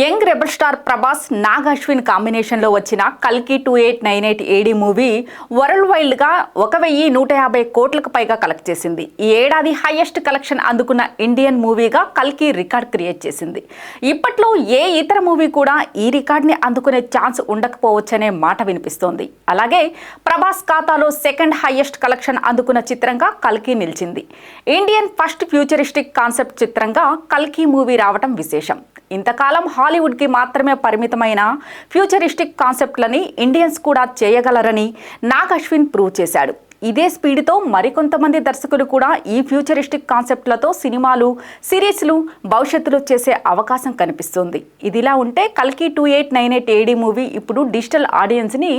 Young rebel star Prabhas Nag Ashwin కాంబినేషన్లో వచ్చిన కల్కి two eight nine eight AD movie world వైల్డ్గా ఒక వెయ్యి నూట యాభై కోట్లకు పైగా కలెక్ట్ చేసింది. ఈ ఏడాది హైయెస్ట్ కలెక్షన్ అందుకున్న ఇండియన్ మూవీగా కల్కి రికార్డ్ క్రియేట్ చేసింది. ఇప్పట్లో ఏ ఇతర మూవీ కూడా ఈ రికార్డ్ని అందుకునే ఛాన్స్ ఉండకపోవచ్చనే మాట వినిపిస్తోంది. అలాగే ప్రభాస్ ఖాతాలో సెకండ్ హైయెస్ట్ కలెక్షన్ అందుకున్న చిత్రంగా కల్కి నిలిచింది. ఇండియన్ ఫస్ట్ ఫ్యూచరిస్టిక్ కాన్సెప్ట్ చిత్రంగా కల్కి మూవీ రావటం విశేషం. ఇంతకాలం హాలీవుడ్కి మాత్రమే పరిమితమైన ఫ్యూచరిస్టిక్ కాన్సెప్ట్లని ఇండియన్స్ కూడా చేయగలరని నాగ్ అశ్విన్ ప్రూవ్ చేశాడు. ఇదే స్పీడ్తో మరికొంతమంది దర్శకులు కూడా ఈ ఫ్యూచరిస్టిక్ కాన్సెప్ట్లతో సినిమాలు సిరీస్లు భవిష్యత్తులో చేసే అవకాశం కనిపిస్తుంది. ఇదిలా ఉంటే కల్కి two eight nine eight AD movie ఇప్పుడు డిజిటల్ ఆడియన్స్ని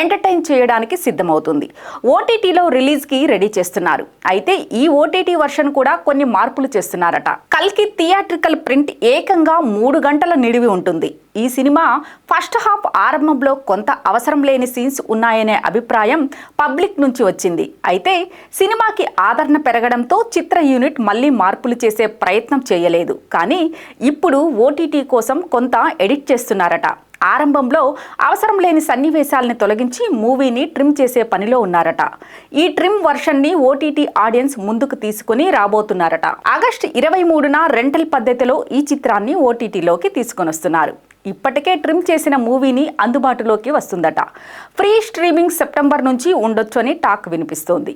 ఎంటర్టైన్ చేయడానికి సిద్ధమవుతుంది. ఓటీటీలో రిలీజ్కి రెడీ చేస్తున్నారు. అయితే ఈ ఓటీటీ వర్షన్ కూడా కొన్ని మార్పులు చేస్తున్నారట. కల్కి థియేట్రికల్ ప్రింట్ ఏకంగా మూడు గంటల నిడివి ఉంటుంది. ఈ సినిమా ఫస్ట్ హాఫ్ ఆరంభంలో కొంత అవసరం లేని సీన్స్ ఉన్నాయనే అభిప్రాయం పబ్లిక్ నుంచి వచ్చింది. అయితే సినిమాకి ఆదరణ పెరగడంతో చిత్ర యూనిట్ మళ్ళీ మార్పులు చేసే ప్రయత్నం చేయలేదు. కానీ ఇప్పుడు ఓటీటీ కోసం కొంత ఎడిట్ చేస్తున్నారట. ఆరంభంలో అవసరం లేని సన్నివేశాలని తొలగించి మూవీని ట్రిమ్ చేసే పనిలో ఉన్నారట. ఈ ట్రిమ్ వర్షన్ని ఓటీటీ ఆడియన్స్ ముందుకు తీసుకుని రాబోతున్నారట. ఆగస్టు ఇరవై మూడున రెంటల్ పద్ధతిలో ఈ చిత్రాన్ని ఓటీటీలోకి తీసుకొనొస్తున్నారు. ఇప్పటికే ట్రిమ్ చేసిన మూవీని అందుబాటులోకి వస్తుందట. ఫ్రీ స్ట్రీమింగ్ సెప్టెంబర్ నుంచి ఉండొచ్చు అని టాక్ వినిపిస్తోంది.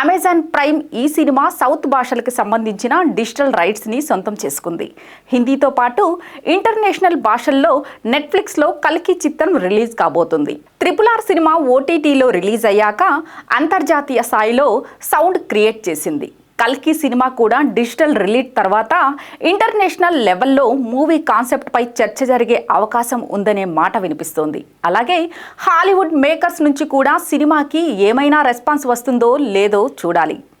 అమెజాన్ ప్రైమ్ ఈ సినిమా సౌత్ భాషలకు సంబంధించిన డిజిటల్ రైట్స్ని సొంతం చేసుకుంది. హిందీతో పాటు ఇంటర్నేషనల్ భాషల్లో నెట్ఫ్లిక్స్లో కల్కి చిత్రం రిలీజ్ కాబోతుంది. ట్రిపుల్ ఆర్ సినిమా ఓటీటీలో రిలీజ్ అయ్యాక అంతర్జాతీయ స్థాయిలో సౌండ్ క్రియేట్ చేసింది. కల్కి సినిమా కూడా డిజిటల్ రిలీజ్ తర్వాత ఇంటర్నేషనల్ లెవెల్లో మూవీ కాన్సెప్ట్పై చర్చ జరిగే అవకాశం ఉందనే మాట వినిపిస్తోంది. అలాగే హాలీవుడ్ మేకర్స్ నుంచి కూడా సినిమాకి ఏమైనా రెస్పాన్స్ వస్తుందో లేదో చూడాలి.